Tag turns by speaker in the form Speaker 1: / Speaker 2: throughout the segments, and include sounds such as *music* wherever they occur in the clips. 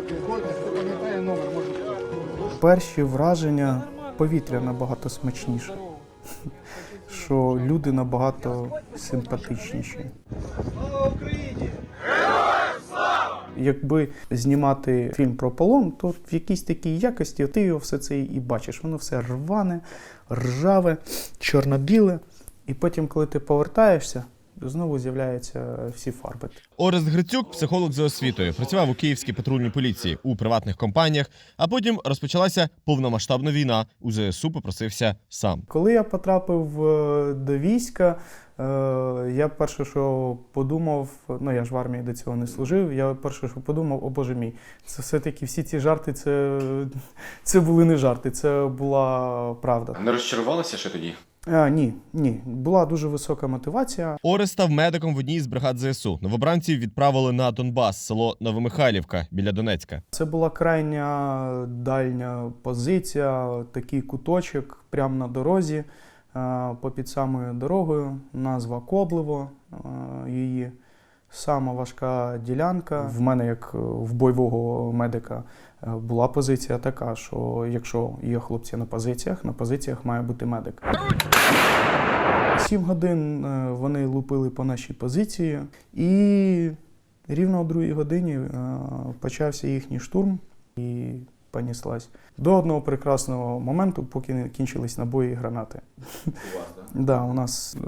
Speaker 1: Дякую. Хто пам'ятає номер, може.
Speaker 2: Перші враження повітря набагато смачніше. Що люди набагато симпатичніші. Якби знімати фільм про полон, то в якійсь такій якості ти його все це і бачиш. Воно все рване, ржаве, чорно-біле. І потім, коли ти повертаєшся, знову з'являються всі фарби.
Speaker 3: Орест Грицюк, психолог за освітою, працював у київській патрульній поліції у приватних компаніях. А потім розпочалася повномасштабна війна. У ЗСУ попросився сам.
Speaker 2: Коли я потрапив е, до війська, е, я перше, що подумав, ну я ж в армії до цього не служив. Я перше, що подумав, о боже мій, це все-таки всі ці жарти, це, це були не жарти, це була правда.
Speaker 4: Не розчарувалися ще тоді?
Speaker 2: А, ні, ні, була дуже висока мотивація.
Speaker 3: Орест став медиком в одній з бригад ЗСУ. Новобранців відправили на Донбас, село Новомихайлівка біля Донецька.
Speaker 2: Це була крайня дальня позиція, такий куточок прямо на дорозі, е, попід самою дорогою, назва Коблево е, її. Сама важка ділянка. В мене, як е, в бойового медика, е, була позиція така, що якщо є хлопці на позиціях, на позиціях має бути медик. Сім годин е, вони лупили по нашій позиції, і рівно о другій годині е, почався їхній штурм і поніслась. До одного прекрасного моменту, поки не кінчились набої і гранати. Да, у нас е,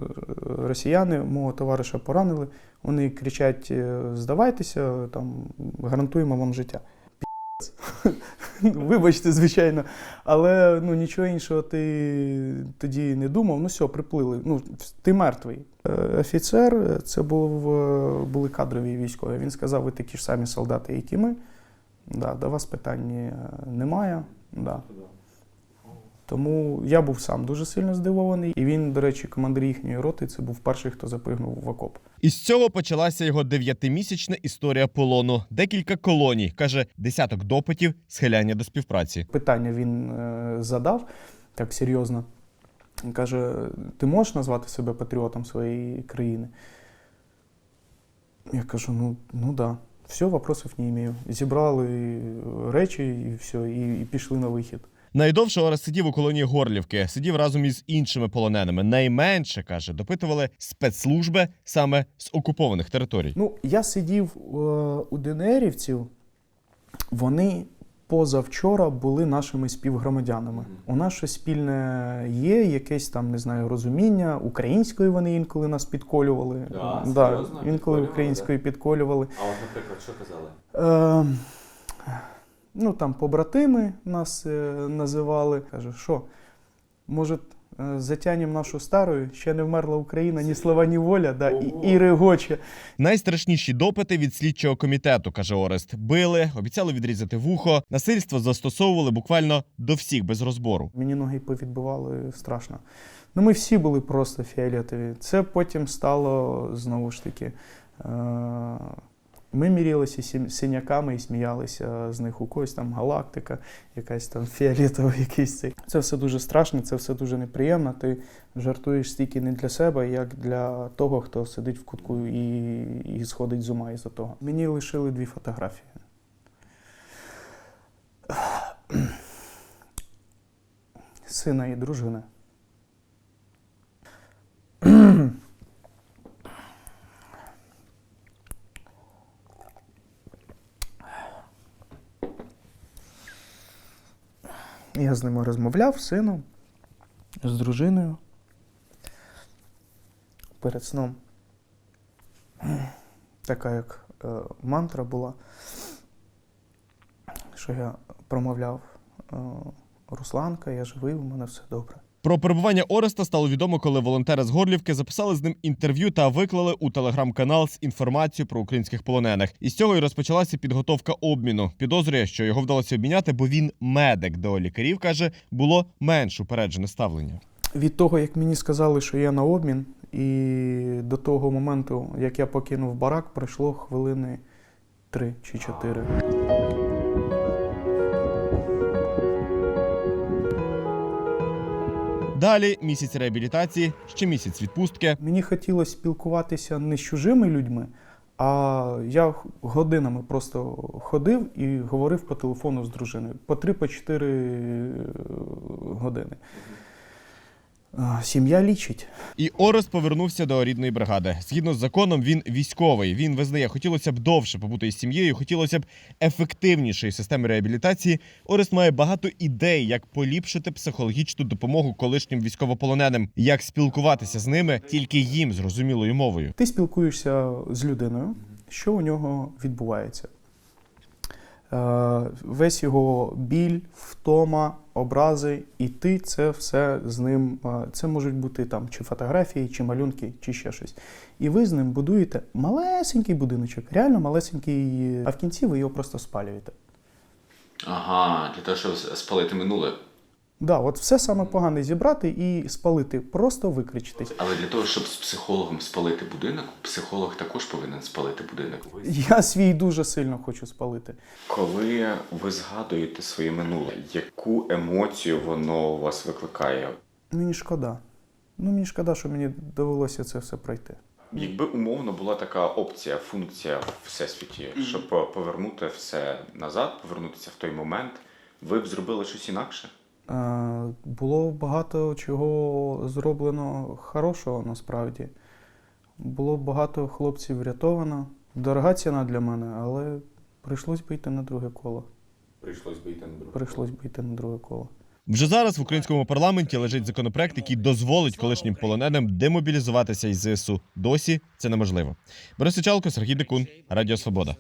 Speaker 2: росіяни мого товариша поранили. Вони кричать: здавайтеся, там гарантуємо вам життя. *laughs* Вибачте, звичайно. Але ну, нічого іншого ти тоді не думав. Ну все, приплили. Ну, ти мертвий. Е, Офіцер, е, це був, е, були кадрові військові. Він сказав, ви такі ж самі солдати, як і ми. Да, до вас питань немає. Да. Тому я був сам дуже сильно здивований. І він, до речі, командир їхньої роти, це був перший, хто запригнув в окоп.
Speaker 3: Із цього почалася його дев'ятимісячна історія полону. Декілька колоній каже, десяток допитів, схиляння до співпраці.
Speaker 2: Питання він е, задав так серйозно. Він каже: ти можеш назвати себе патріотом своєї країни? Я кажу: ну, ну да. Все, вопросов не имею. Зібрали речі і все, і, і пішли на вихід.
Speaker 3: Найдовше Орест сидів у колонії Горлівки, сидів разом із іншими полоненими. Найменше каже, допитували спецслужби саме з окупованих територій.
Speaker 2: Ну, я сидів е, у ДНРівців, вони позавчора були нашими співгромадянами. У нас щось спільне є, якесь там, не знаю, розуміння. Українською вони інколи нас підколювали.
Speaker 4: Да,
Speaker 2: да,
Speaker 4: серйозно?
Speaker 2: інколи
Speaker 4: Підколювали,
Speaker 2: українською підколювали.
Speaker 4: А от, наприклад, що казали?
Speaker 2: Е, ну, там побратими нас е, називали. Каже, що, може, е, затянем нашу стару, ще не вмерла Україна, ні слова, ні воля, да, і, і регоче.
Speaker 3: Найстрашніші допити від слідчого комітету, каже Орест. Били, обіцяли відрізати вухо. Насильство застосовували буквально до всіх без розбору.
Speaker 2: Мені ноги повідбивали страшно. Ну, ми всі були просто фіолетові. Це потім стало знову ж таки. Е- ми мірялися синяками і сміялися з них. У когось там галактика, якась там фіолетова, якийсь цей. Це все дуже страшно, це все дуже неприємно. Ти жартуєш стільки не для себе, як для того, хто сидить в кутку і, і сходить з ума із-за того. Мені лишили дві фотографії. Сина і дружини. Я з ними розмовляв, з сином, з дружиною. Перед сном. Така як е, мантра була, що я промовляв е, Русланка, я живий, у мене все добре.
Speaker 3: Про перебування Ореста стало відомо, коли волонтери з Горлівки записали з ним інтерв'ю та виклали у телеграм-канал з інформацією про українських полонених. І з цього і розпочалася підготовка обміну. Підозрює, що його вдалося обміняти, бо він медик. До лікарів каже, було менш упереджене ставлення.
Speaker 2: Від того, як мені сказали, що я на обмін, і до того моменту, як я покинув барак, пройшло хвилини три чи чотири.
Speaker 3: Далі місяць реабілітації, ще місяць відпустки.
Speaker 2: Мені хотілося спілкуватися не з чужими людьми, А я годинами просто ходив і говорив по телефону з дружиною по 3-4 години. Сім'я лічить.
Speaker 3: І Орест повернувся до рідної бригади. Згідно з законом, він військовий. Він визнає, хотілося б довше побути із сім'єю, хотілося б ефективнішої системи реабілітації. Орест має багато ідей, як поліпшити психологічну допомогу колишнім військовополоненим, як спілкуватися з ними тільки їм зрозумілою мовою.
Speaker 2: Ти спілкуєшся з людиною, що у нього відбувається. Е, Весь його біль, втома, образи, і ти це все з ним. е, Це можуть бути там чи фотографії, чи малюнки, чи ще щось. І ви з ним будуєте малесенький будиночок, реально малесенький, а в кінці ви його просто спалюєте.
Speaker 4: Ага, для того, щоб спалити минуле.
Speaker 2: Да, от все саме погане зібрати і спалити, просто викричитись.
Speaker 4: Але для того, щоб з психологом спалити будинок, психолог також повинен спалити будинок.
Speaker 2: Я свій дуже сильно хочу спалити.
Speaker 5: Коли ви згадуєте своє минуле, яку емоцію воно у вас викликає?
Speaker 2: Мені шкода. Ну, мені шкода, що мені довелося це все пройти.
Speaker 5: Якби умовно була така опція, функція в всесвіті, щоб повернути все назад, повернутися в той момент, ви б зробили щось інакше?
Speaker 2: Е, Було багато чого зроблено хорошого насправді. Було багато хлопців врятовано. Дорога ціна для мене, але прийшлось би йти на друге коло.
Speaker 5: Прийшлось би йти на друге.
Speaker 2: Прийшлось би йти на друге коло.
Speaker 3: Вже зараз в українському парламенті лежить законопроект, який дозволить колишнім полоненим демобілізуватися із ЗСУ. Досі це неможливо. Борис Сичалко, Сергій Декун, Радіо Свобода.